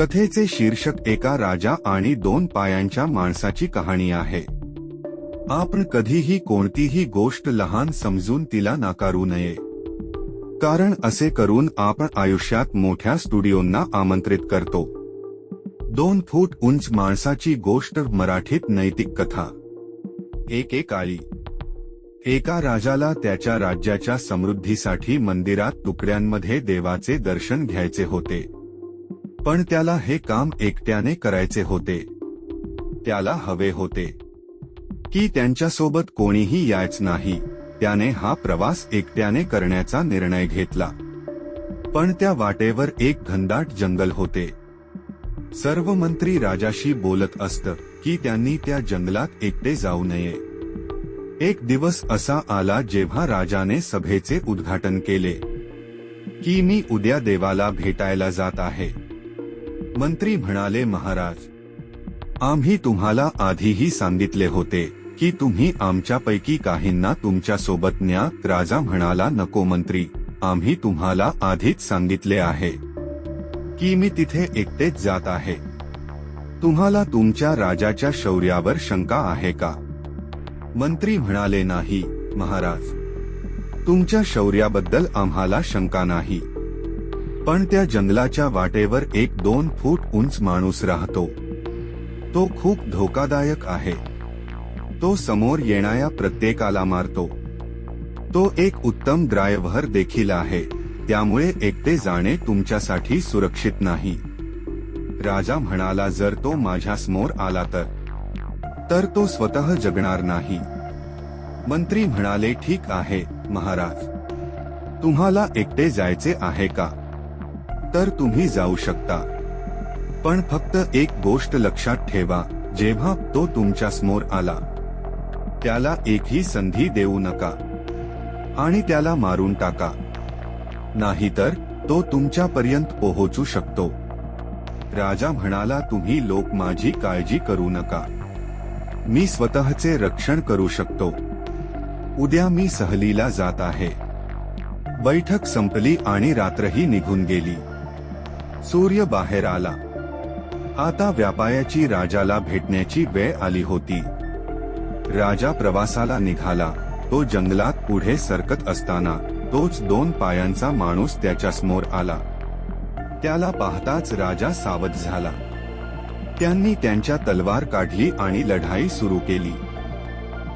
कथेचे शीर्षक एका राजा आणि दोन पायांच्या माणसाची कहाणी आहे. आपण कधीही कोणतीही गोष्ट लहान समजून तिला नाकारू नये. कारण असे करून आपण आयुष्यात मोठ्या स्टुडिओंना आमंत्रित करतो. दोन फूट उंच माणसाची गोष्ट मराठीत नैतिक कथा. एकेकाळी एका राजाला त्याच्या राज्याच्या समृद्धीसाठी मंदिरात तुकड्यांमध्ये देवाचे दर्शन घ्यायचे होते. पण त्याला हे काम एकट्याने करायचे होते. त्याला हवे होते. की त्यांच्यासोबत कोणीही यायच नाही. त्याने हा प्रवास एकट्याने करण्याचा निर्णय घेतला. पण त्या वाटेवर एक घनदाट जंगल होते. सर्व मंत्री राजाशी बोलत असत की त्यांनी त्या जंगलात एकटे जाऊ नये. एक दिवस असा आला जेव्हा राजाने सभेचे उद्घाटन केले. की मी उद्या देवाला भेटायला जात आहे. मंत्री म्हणाले महाराज आम्ही तुम्हाला आधीही सांगितले होते की तुम्ही आमच्यापैकी काहींना तुमच्यासोबत न्या राजा म्हणाला नको मंत्री आम्ही तुम्हाला आधीच सांगितले आहे की मी तिथे एकटेच जात आहे. तुम्हाला तुमच्या राजाच्या शौर्यावर शंका आहे का? मंत्री म्हणाले नाही महाराज. तुमच्या शौर्याबद्दल आम्हाला शंका नाही. पण त्या जंगलाच्या वाटेवर एक दोन फूट उंच माणूस राहतो. तो खूप धोकादायक आहे. तो समोर येणाऱ्या प्रत्येकाला मारतो. तो एक उत्तम ड्रायव्हर देखील आहे. त्यामुळे एकटे जाणे तुमच्यासाठी सुरक्षित नाही. राजा म्हणाला जर तो माझ्यासमोर आला तर. तर तो स्वतः जगणार नाही. मंत्री म्हणाले ठीक आहे महाराज. तुम्हाला एकटे जायचे आहे का? तर तुम्ही जाऊ शकता. पण फक्त एक गोष्ट लक्षात ठेवा जेव्हा तो तुमच्यासमोर आला त्याला एकही संधी देऊ नका. आणि त्याला मारून टाका. नाहीतर तो तुमच्यापर्यंत पोहोचू शकतो. राजा म्हणाला तुम्ही लोक माझी काळजी करू नका. मी स्वतःचे रक्षण करू शकतो. उद्या मी सहलीला जात आहे. बैठक संपली आणि रात्रही निघून गेली. सूर्य बाहेर आला. आता व्यापायाची राजाला भेटण्याची वेळ आली होती. राजा प्रवासाला निघाला. तो जंगलात पुढे सरकत असताना तोच दोन पायांचा माणूस त्याच्यासमोर आला. त्याला पाहताच राजा सावध झाला. त्यांनी त्यांच्या तलवार काढली आणि लढाई सुरू केली.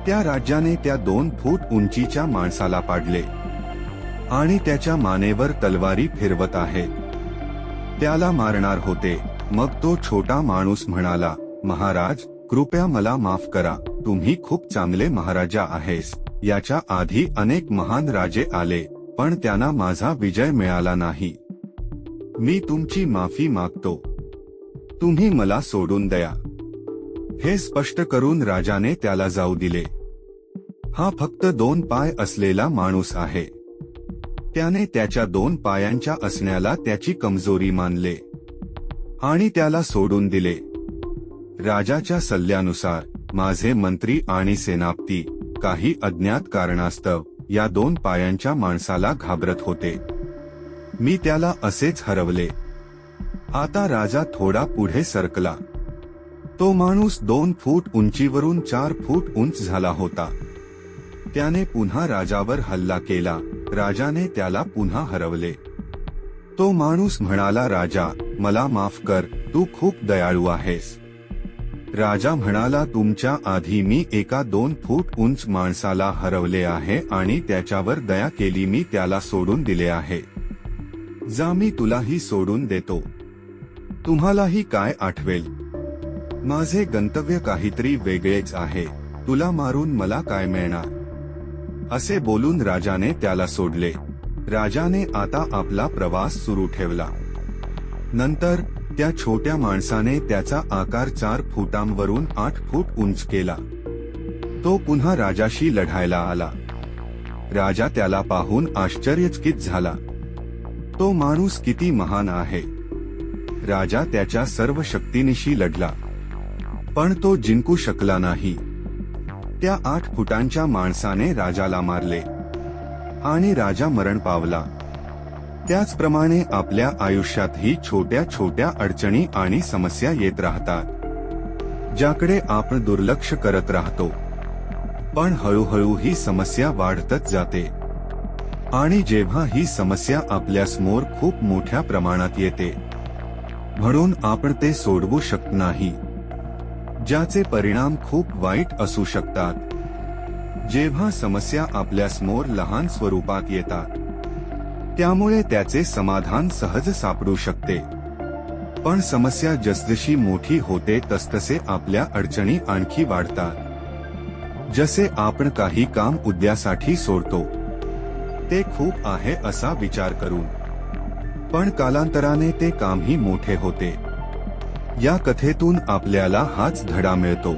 त्या राज्याने त्या दोन फूट उंचीच्या माणसाला पाडले. आणि त्याच्या मानेवर तलवारी फिरवत आहेत. त्याला मारणार होते. मग तो छोटा माणूस म्हणाला महाराज कृपया मला माफ करा. तुम्ही खूप चांगले महाराजा आहेस. याच्या आधी अनेक महान राजे आले पण त्यांना माझा विजय मिळाला नाही. मी तुमची माफी मागतो. तुम्ही मला सोडून द्या. हे स्पष्ट करून राजाने त्याला जाऊ दिले. हा फक्त दोन पाय असलेला माणूस आहे. त्याने त्याच्या दोन पायांच्या असण्याला त्याची कमजोरी मानले आणि त्याला सोडून दिले. राजाच्या सल्ल्यानुसार माझे मंत्री आणि सेनापती काही अज्ञात कारणास्तव या दोन पायांच्या माणसाला घाबरत होते. मी त्याला असेच हरवले. आता राजा थोडा पुढे सरकला. तो माणूस दोन फूट उंचीवरून चार फूट उंच झाला होता. त्याने पुन्हा राजावर हल्ला केला. राजाने त्याला पुन्हा हरवले. तो माणूस म्हणाला राजा मला माफ कर तू खूप दयाळू आहेस. राजा म्हणाला तुमच्या आधी मी एका दोन फूट उंच माणसाला हरवले आहे आणि त्याच्यावर दया केली मी त्याला सोडून दिले आहे. जा मी तुलाही सोडून देतो. तुम्हालाही काय आठवेल? माझे गंतव्य काहीतरी वेगळेच आहे. तुला मारून मला काय मिळणार? असे बोलून राजाने त्याला सोडले. राजाने आता आपला प्रवास सुरू ठेवला. नंतर त्या छोट्या माणसाने त्याचा आकार चार फुटांवरून आठ फूट उंच केला. तो पुन्हा राजाशी लढायला आला. राजा त्याला पाहून आश्चर्यचकित झाला. तो माणूस किती महान आहे. राजा त्याच्या सर्व शक्तीनिशी लढला. पण तो जिंकू शकला नाही. त्या आठ फुटांच्या माणसाने राजाला मारले आणि राजा मरण पावला. त्याचप्रमाणे आपल्या आयुष्यातही छोट्या छोट्या अडचणी आणि समस्या येत राहतात ज्याकडे आपण दुर्लक्ष करत राहतो. पण हळूहळू ही समस्या वाढतच जाते आणि जेव्हा ही समस्या आपल्यासमोर खूप मोठ्या प्रमाणात येते म्हणून आपण ते सोडवू शकत नाही. ज्याचे परिणाम खूप वाईट असू शकतात. जेव्हा समस्या आपल्यासमोर लहान स्वरूपात येतात त्यामुळे त्याचे समाधान सहज सापडू शकते. पण समस्या जसजशी मोठी होते तसतसे आपल्या अडचणी आणखी वाढतात. जसे आपण काही काम उद्यासाठी सोडतो ते खूप आहे असा विचार करून. पण कालांतराने ते कामही मोठे होते. या कथेतून आपल्याला हाच धडा मिळतो.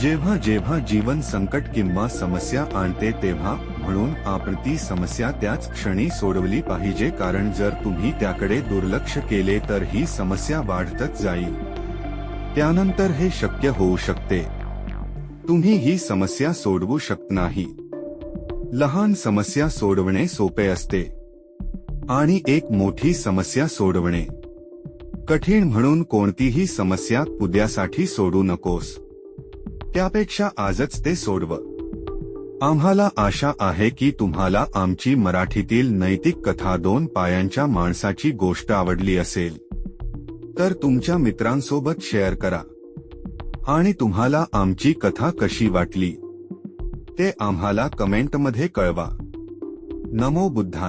जेव्हा जेव्हा जीवन संकट किंवा समस्या आणते तेव्हा म्हणून आपण ती समस्या त्याच क्षणी सोडवली पाहिजे कारण जर तुम्ही त्याकडे दुर्लक्ष केले तर ही समस्या वाढतच जाईल. त्यानंतर हे शक्य होऊ शकते. तुम्ही ही समस्या सोडवू शकत नाही. लहान समस्या सोडवणे सोपे असते. आणि एक मोठी समस्या सोडवणे. कठीण म्हणून कोणतीही समस्या उद्यासाठी सोडू नकोस. त्यापेक्षा आजच ते सोडव. आम्हाला आशा आहे की तुम्हाला आमची मराठीतील नैतिक कथा दोन पायांच्या माणसाची गोष्ट आवडली असेल. तर तुमच्या मित्रांसोबत शेअर करा. आणि तुम्हाला आमची कथा कशी वाटली? ते आम्हाला कमेंटमध्ये कळवा. नमो बुद्धा